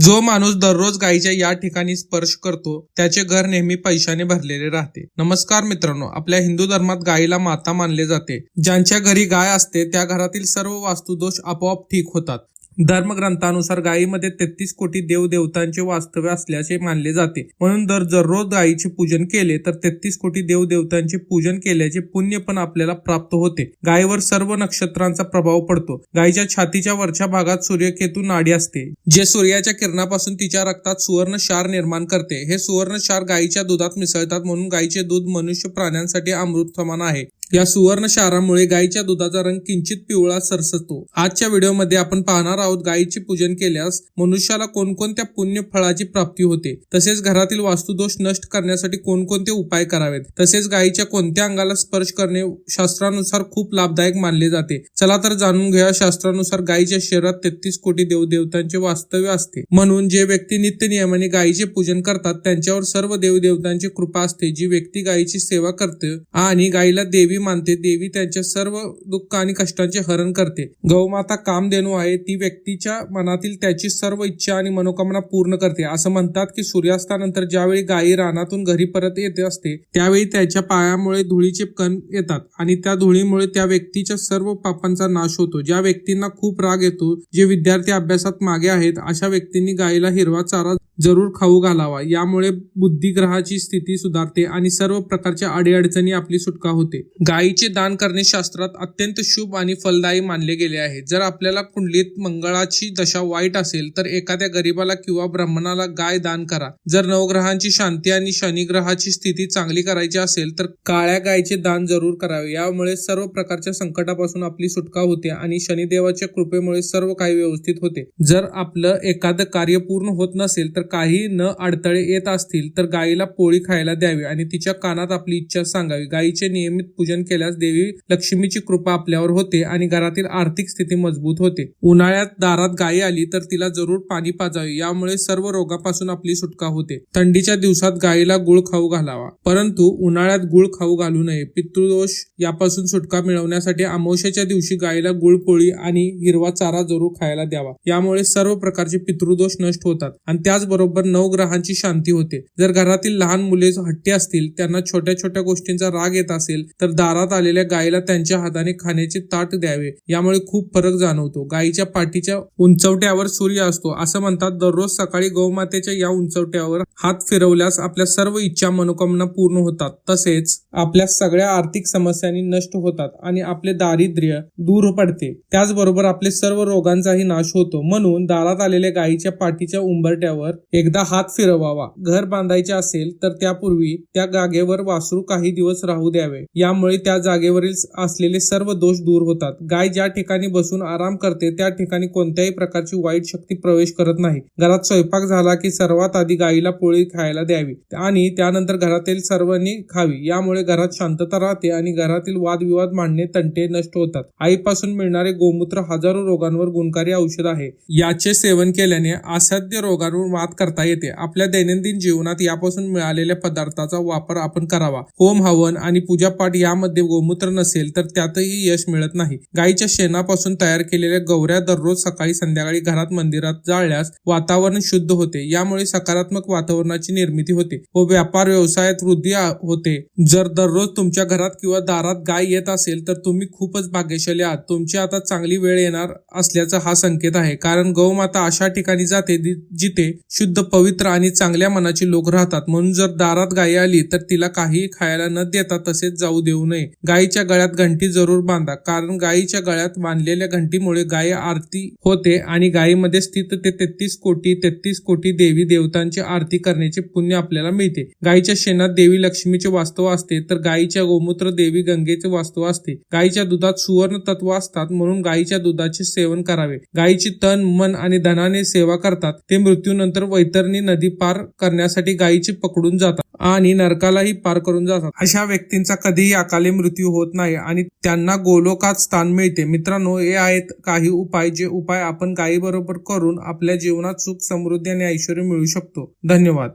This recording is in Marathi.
जो माणूस दररोज गायीच्या या ठिकाणी स्पर्श करतो त्याचे घर नेहमी पैशाने भरलेले राहते. नमस्कार मित्रांनो आपल्या हिंदू धर्मात गायीला माता मानले जाते. ज्यांच्या घरी गाय असते त्या घरातील सर्व वास्तुदोष आपोआप ठीक होतात. धर्मग्रंथानुसार गायीमध्ये तेहतीस कोटी देवदेवतांचे वास्तव्य असल्याचे मानले जाते. म्हणून जर दररोज गायीचे पूजन केले तर तेहतीस कोटी देवदेवतांचे पूजन केल्याचे पुण्य पण आपल्याला प्राप्त होते. गायीवर सर्व नक्षत्रांचा प्रभाव पडतो. गायीच्या छातीच्या वरच्या भागात सूर्यकेतू नाडी असते जे सूर्याच्या किरणापासून तिच्या रक्तात सुवर्ण क्षार निर्माण करते. हे सुवर्ण क्षार गायीच्या दुधात मिसळतात म्हणून गायीचे दूध मनुष्य प्राण्यांसाठी अमृत समान आहे. या सुवर्ण क्षारामुळे गायीच्या दुधाचा रंग किंचित पिवळा सरसतो. आजच्या व्हिडिओमध्ये आपण पाहणार आहोत गायीचे पूजन केल्यास मनुष्याला कोणकोणत्या पुण्य फळाची प्राप्ती होते. तसेच घरातील वास्तुदोष नष्ट करण्यासाठी कोणकोणते उपाय करावेत. तसेच गायीच्या कोणत्या अंगाला स्पर्श करणे शास्त्रानुसार खूप लाभदायक मानले जाते. चला तर जाणून घेऊया शास्त्रानुसार गायीच्या शरीरात तेहतीस कोटी देवदेवतांचे वास्तव्य असते. म्हणून जे व्यक्ती नित्य नियमाने गायीचे पूजन करतात त्यांच्यावर सर्व देवदेवतांची कृपा असते. जी व्यक्ती गायीची सेवा करते आणि गायीला देवी मानते देवी त्यांच्या सर्व दुःख आणि कष्टांचे हरण करते. गौमाता कामधेनू आहे ती व्यक्तीच्या मनातील त्याची सर्व इच्छा आणि मनोकामना पूर्ण करते. असं म्हणतात की सूर्यास्तानंतर ज्यावेळी गायी रानातून घरी परत येते असते त्यावेळी त्याच्या पायामुळे धुळीचे कण येतात आणि त्या धुळीमुळे त्या व्यक्तीच्या सर्व पापांचा नाश होतो. ज्या व्यक्तींना खूप राग येतो जे विद्यार्थी अभ्यासात मागे आहेत अशा व्यक्तींनी गायीला हिरवा चारा जरूर खाऊ घालावा. यामुळे बुद्धिग्रहाची स्थिती सुधारते आणि सर्व प्रकारच्या अडीअडचणी आपली सुटका होते. गायीचे दान करणे शास्त्रात अत्यंत शुभ आणि फलदायी मानले गेले आहे. जर आपल्याला कुंडलीत मंगळाची दशा वाईट असेल तर एखाद्या गरीबाला किंवा ब्राह्मणाला गाय दान करा. जर नवग्रहांची शांती आणि शनिग्रहाची स्थिती चांगली करायची असेल तर काळ्या गायीचे दान जरूर करावे. यामुळे सर्व प्रकारच्या संकटापासून आपली सुटका होते आणि शनिदेवाच्या कृपेमुळे सर्व काही व्यवस्थित होते. जर आपलं एखादं कार्य पूर्ण होत नसेल तर काही न अडथळे येत असतील तर गायीला पोळी खायला द्यावी आणि तिच्या कानात आपली इच्छा सांगावी. गायीचे नियमित पूजन केल्यास देवी लक्ष्मीची कृपा आपल्यावर होते आणि घरातील आर्थिक स्थिती मजबूत होते. उन्हाळ्यात दारात गायी आली तर तिला जरूर पाणी पाजावे. यामुळे सर्व रोगापासून आपली सुटका होते. थंडीच्या दिवसात गायीला गुळ खाऊ घालावा. परंतु उन्हाळ्यात गुळ खाऊ घालू नये. पितृदोष यापासून सुटका मिळवण्यासाठी अमावस्याच्या दिवशी गायीला गुळ पोळी आणि हिरवा चारा जरूर खायला द्यावा. यामुळे सर्व प्रकारचे पितृदोष नष्ट होतात आणि त्याचबरोबर नवग्रहांची शांती होते. जर घरातील लहान मुले हट्टी असतील त्यांना छोट्या छोट्या गोष्टींचा राग येत असेल तर दारात आलेल्या गायीला त्यांच्या हाताने खाण्याचे ताट द्यावे. यामुळे खूप फरक जाणवतो. गायीच्या पाठीच्या उंचवट्यावर सूर्य असतो. असं म्हणतात दररोज सकाळी गौमातेच्या या उंचवट्यावर हात फिरवल्यास आपल्या सर्व इच्छा मनोकामना पूर्ण होतात. तसेच आपल्या सगळ्या आर्थिक समस्यांनी नष्ट होतात आणि आपले दारिद्र्य दूर पडते. त्याचबरोबर आपले सर्व रोगांचाही नाश होतो. म्हणून दारात आलेल्या गायीच्या पाठीच्या उंबरट्यावर एकदा हात फिरवावा. घर बांधायचे असेल तर त्यापूर्वी त्या जागेवर वासरू काही दिवस राहू द्यावे. यामुळे त्या जागेवरील असलेले सर्व दोष दूर होतात. गाय ज्या ठिकाणी बसून आराम करते त्या ठिकाणी कोणत्याही प्रकारची वाईट शक्ती प्रवेश करत नाही. घरात स्वयंपाक झाला की सर्वात आधी गायीला पोळी खायला द्यावी आणि त्यानंतर घरातील सर्वांनी खावी. यामुळे घरात शांतता राहते आणि घरातील वादविवाद मांडणे तंटे नष्ट होतात. आईपासून मिळणारे गोमूत्र हजारो रोगांवर गुणकारी औषध आहे. याचे सेवन केल्याने असाध्य रोगांवर मात करता येते. आपल्या दैनंदिन जीवनात यापासून मिळालेल्या पदार्थाचा वापर आपण करावा. होम हवन आणि पूजापाठ यामध्ये गोमूत्र नसेल तर त्यातही यश मिळत नाही. गायीच्या शेणापासून तयार केलेल्या गौऱ्या दररोज सकाळी संध्याकाळी घरात मंदिरात जाळल्यास वातावरण शुद्ध होते. यामुळे सकारात्मक वातावरणाची निर्मिती होते व व्यापार व्यवसायात वृद्धी होते. जर दररोज तुमच्या घरात किंवा दारात गाय येत असेल तर तुम्ही खूपच भाग्यशाली आहात. तुमची आता चांगली वेळ येणार असल्याचा हा संकेत आहे. कारण गौमाता अशा ठिकाणी जाते जिथे शुद्ध पवित्र आणि चांगल्या मनाची लोक राहतात. म्हणून जर दारात गाय आली तर तिला काही खायला न देता तसेच जाऊ देऊ नये. गायीच्या गळ्यात घंटी जरूर बांधा कारण गायीच्या गळ्यात बांधलेल्या घंटीमुळे गाय आरती होते आणि गायीमध्ये स्थित ते तेहतीस कोटी तेहतीस कोटी देवी देवतांची आरती करण्याचे पुण्य आपल्याला मिळते. गायीच्या शेणात देवी लक्ष्मीचे वास्तव असते तर गायीच्या गोमूत्र देवी गंगेचे वास्तव असते. गायीच्या दुधात सुवर्ण तत्व असतात म्हणून गायीच्या दुधाचे सेवन करावे. गायीची तन मन आणि धनाने सेवा करतात. ते मृत्यूनंतर वैतरणी नदी पार करण्यासाठी गायीची पकडून जातात आणि नरकालाही पार करून जातात. अशा व्यक्तींचा कधीही अकाली मृत्यू होत नाही आणि त्यांना गोलोकात स्थान मिळते. मित्रांनो हे आहेत काही उपाय जे उपाय आपण गायीबरोबर करून आपल्या जीवनात सुख समृद्धी आणि ऐश्वर मिळू शकतो. धन्यवाद.